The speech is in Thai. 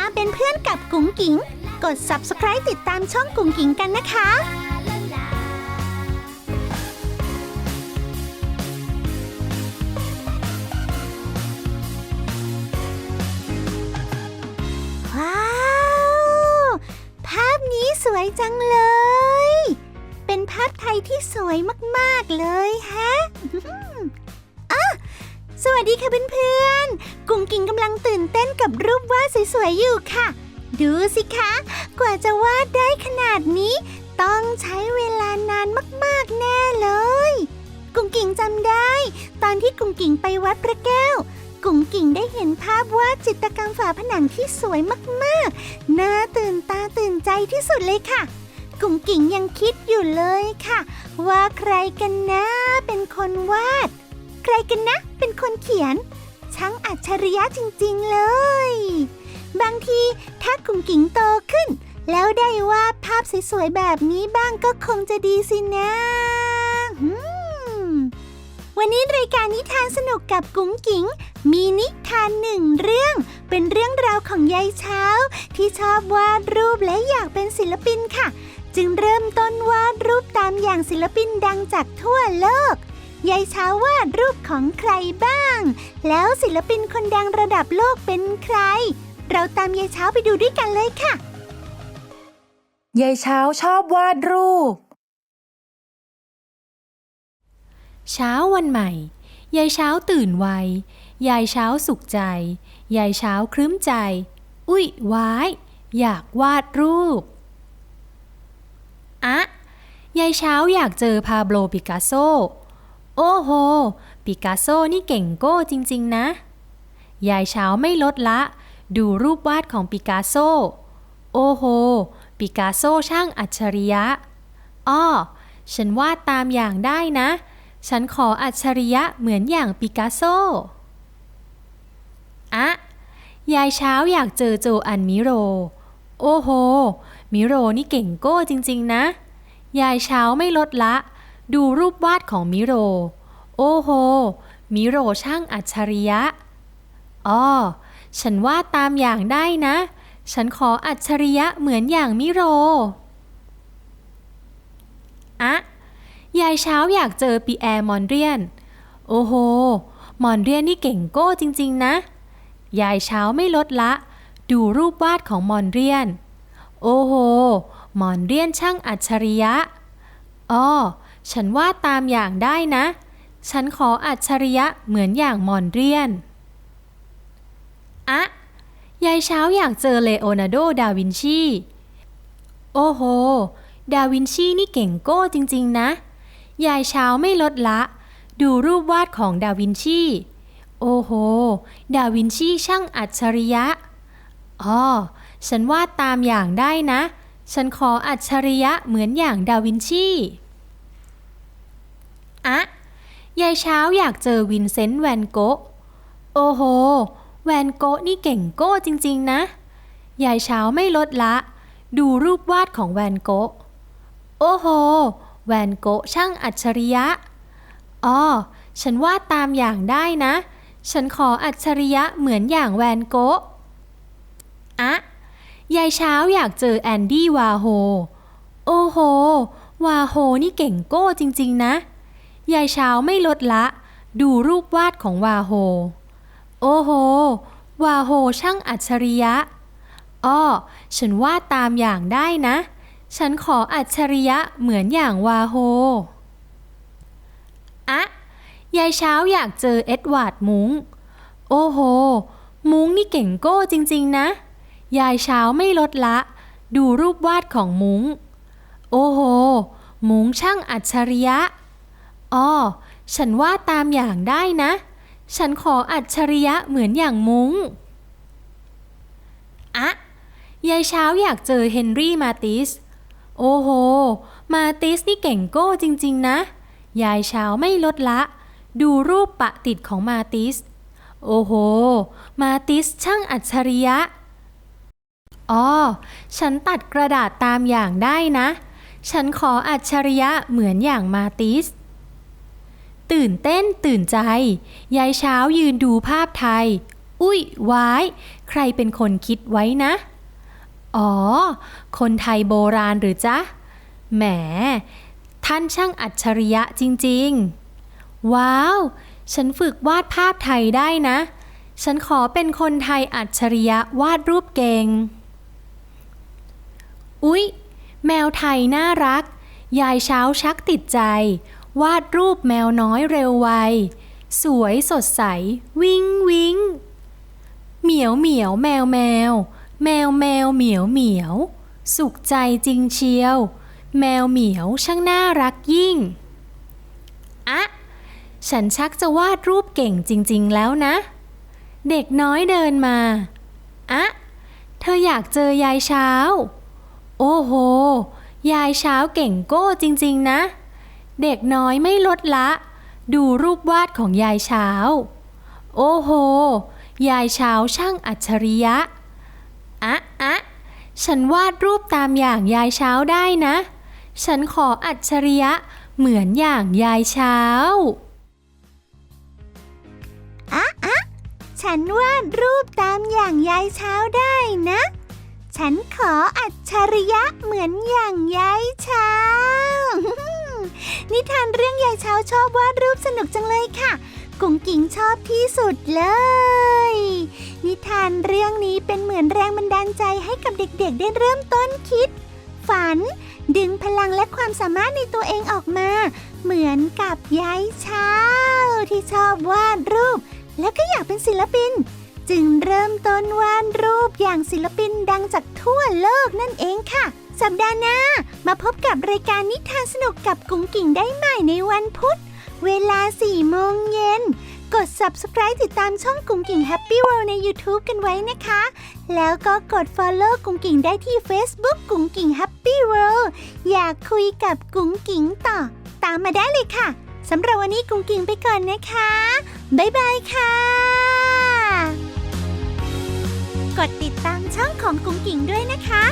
มาเป็นเพื่อนกับกุ๋งกิ๋ง กด subscribe ติดตามช่องกุ๋งกิ๋งกันนะคะว้าว ภาพนี้สวยจังเลย เป็นภาพไทยที่สวยมาก ๆ เลยแฮะ สวัสดีค่ะเพื่อนๆ กุ้งกิ่งกำลังตื่นเต้นกับรูปวาดสวยๆอยู่ค่ะ ดูสิคะ กว่าจะวาดได้ขนาดนี้ ต้องใช้เวลานานมากๆแน่เลย กุ้งกิ่งจำได้ ตอนที่กุ้งกิ่งไปวัดพระแก้ว กุ้งกิ่งได้เห็นภาพวาดจิตรกรรมฝาผนังที่สวยมากๆ น่าตื่นตาตื่นใจที่สุดเลยค่ะกุ้งกิ่งยังคิดอยู่เลยค่ะ ว่าใครกันนะเป็นคนวาด ใครกันนะ เป็นคนเขียน ช่างอัจฉริยะจริงๆเลย บางทีถ้ากุ้งกิ่งโตขึ้น แล้วได้วาดภาพสวยๆแบบนี้บ้างก็คงจะดีสินะวันนี้รายการนิทานสนุกกับกุ้งกิ๋งมีนิทานหนึ่งเรื่อง เป็นเรื่องราวของยายเช้า ที่ชอบวาดรูปและอยากเป็นศิลปินค่ะ จึงเริ่มต้นวาดรูปตามอย่างศิลปินดังจากทั่วโลก ยายเช้าวาดรูปของใครบ้าง แล้วศิลปินคนดังระดับโลกเป็นใคร เราตามยายเช้าไปดูด้วยกันเลยค่ะ ยายเช้าชอบวาดรูป เช้าวันใหม่ ยายเช้าตื่นไวยายเช้าสุขใจ ยายเช้าครึ้มใจ อุ๊ยวาย อยากวาดรูป อะ ยายเช้าอยากเจอพาโบลปิกัสโซ โอ้โห ปิกัสโซนี่เก่งโก้จริง ๆ นะ ยายเช้าไม่ลดละ ดูรูปวาดของปิกัสโซ โอ้โห ปิกัสโซช่างอัจฉริยะ อ้อ ฉันวาดตามอย่างได้นะ ฉันขออัจฉริยะเหมือนอย่างปิกัสโซ อะยายเช้าอยากเจอโจอันมิโร โอ้โห มิโรนี่เก่งโก้จริง ๆ นะ ยายเช้าไม่ลดละ ดูรูปวาดของมิโร โอ้โห มิโรช่างอัจฉริยะ อ้อ ฉันวาดตามอย่างได้นะ ฉันขออัจฉริยะเหมือนอย่างมิโร อะยายเช้าอยากเจอปีแอร์มอนเรียน โอ้โห มอนเรียนนี่เก่งโก้จริง ๆ นะ ยายเช้าไม่ลดละ ดูรูปวาดของมอนเรียน โอ้โห มอนเรียนช่างอัจฉริยะ อ้อ ฉันวาดตามอย่างได้นะ ฉันขออัจฉริยะเหมือนอย่างมอนเรียน อะยายเช้าอยากเจอเลโอนาร์โด ดาวินชี โอ้โห ดาวินชีนี่เก่งโก้จริงๆนะ ยายเช้าไม่ลดละ ดูรูปวาดของดาวินชี โอ้โห ดาวินชีช่างอัจฉริยะ อ๋อ ฉันวาดตามอย่างได้นะ ฉันขออัจฉริยะเหมือนอย่างดาวินชี ยายเช้าอยากเจอวินเซนต์แวนโกะโอ้โห แวนโกะนี่เก่งโก้จริงๆนะ ยายเช้าไม่ลดละ ดูรูปวาดของแวนโกะโอ้โห แวนโกะช่างอัจฉริยะ อ๋อ ฉันวาดตามอย่างได้นะ ฉันขออัจฉริยะเหมือนอย่างแวนโกะอะยายเช้าอยากเจอแอนดี้วาโฮ โอ้โห วาโฮนี่เก่งโก้จริงๆนะ ยายเช้าไม่ลดละ ดูรูปวาดของวาโฮ โอ้โห วาโฮช่างอัจฉริยะ อ้อ ฉันวาดตามอย่างได้นะ ฉันขออัจฉริยะเหมือนอย่างวาโฮ อะยายเช้าอยากเจอเอ็ดวาร์ดมุง้ง โอ้โห มุ้งนี่เก่งโก้จริงๆนะ ยายเช้าไม่ลดละ ดูรูปวาดของมุง้ง โอ้โห มุ้งช่างอัจฉริยะ อ้อฉันวาดตามอย่างได้นะ ฉันขออัจฉริยะเหมือนอย่างมุง้ง อะ ยายเช้าอยากเจอเฮนรี่มาติส โอ้โห มาติสนี่เก่งโก้จริงๆนะ ยายเช้าไม่ลดละ ดูรูปปะติดของมาติส โอ้โห มาติสช่างอัจฉริยะ อ๋อ ฉันตัดกระดาษตามอย่างได้นะฉันขออัจฉริยะเหมือนอย่างมาติส ตื่นเต้นตื่นใจ ยายเช้ายืนดูภาพไทย อุ้ยวาย ใครเป็นคนคิดไว้นะ อ๋อ คนไทยโบราณหรือจ๊ะ แหม ท่านช่างอัจฉริยะจริง ๆ ว้าว ฉันฝึกวาดภาพไทยได้นะ ฉันขอเป็นคนไทยอัจฉริยะวาดรูปเก่ง อุ๊ย แมวไทยน่ารัก ยายเช้าชักติดใจ วาดรูปแมวน้อยเร็วไว สวยสดใส วิงวิงเหมียวเหมียวแมวแมว แมวแมวเหมียวเหมียว สุขใจจริงเชียว แมวเหมียวช่างน่ารักยิ่ง อะฉันชักจะวาดรูปเก่งจริง ๆ แล้วนะ เด็กน้อยเดินมา อะเธออยากเจอยายเช้า โอ้โห ยายเช้าเก่งโก้จริง ๆ นะ เด็กน้อยไม่ลดละ ดูรูปวาดของยายเช้า โอ้โห ยายเช้าช่างอัจฉริยะ อะอะฉันวาดรูปตามอย่างยายเช้าได้นะ ฉันขออัจฉริยะเหมือนอย่างยายเช้า อะอะฉันวาดรูปตามอย่างยายเช้าได้นะ ฉันขออัจฉริยะเหมือนอย่างยายเช้า นิทานเรื่องยายเช้าชอบวาดรูปสนุกจังเลยค่ะ กุ๋งกิ๋งชอบที่สุดเลย นิทานเรื่องนี้เป็นเหมือนแรงบันดาลใจให้กับเด็กๆ ได้เริ่มต้นคิด ฝัน ดึงพลังและความสามารถในตัวเองออกมา เหมือนกับยายเช้า ที่ชอบวาดรูป แล้วก็อยากเป็นศิลปิน จึงเริ่มต้นวาดรูปอย่างศิลปินดังจากทั่วโลกนั่นเองค่ะ สัปดาห์หน้ามาพบกับรายการนิทานสนุกกับกุ้งกิ่งได้ใหม่ในวันพุธ เวลา4โมงเย็น กด subscribe ติดตามช่องกุ้งกิ่ง Happy World ใน YouTube กันไว้นะคะ แล้วก็กด follow กุ้งกิ่งได้ที่ Facebook กุ้งกิ่ง Happy World อยากคุยกับกุ้งกิ่งต่อ ตามมาได้เลยค่ะสำหรับวันนี้กุ้งกิ่งไปก่อนนะคะ บ๊ายบายค่ะกดติดตามช่องของกุ้งกิ่งด้วยนะคะ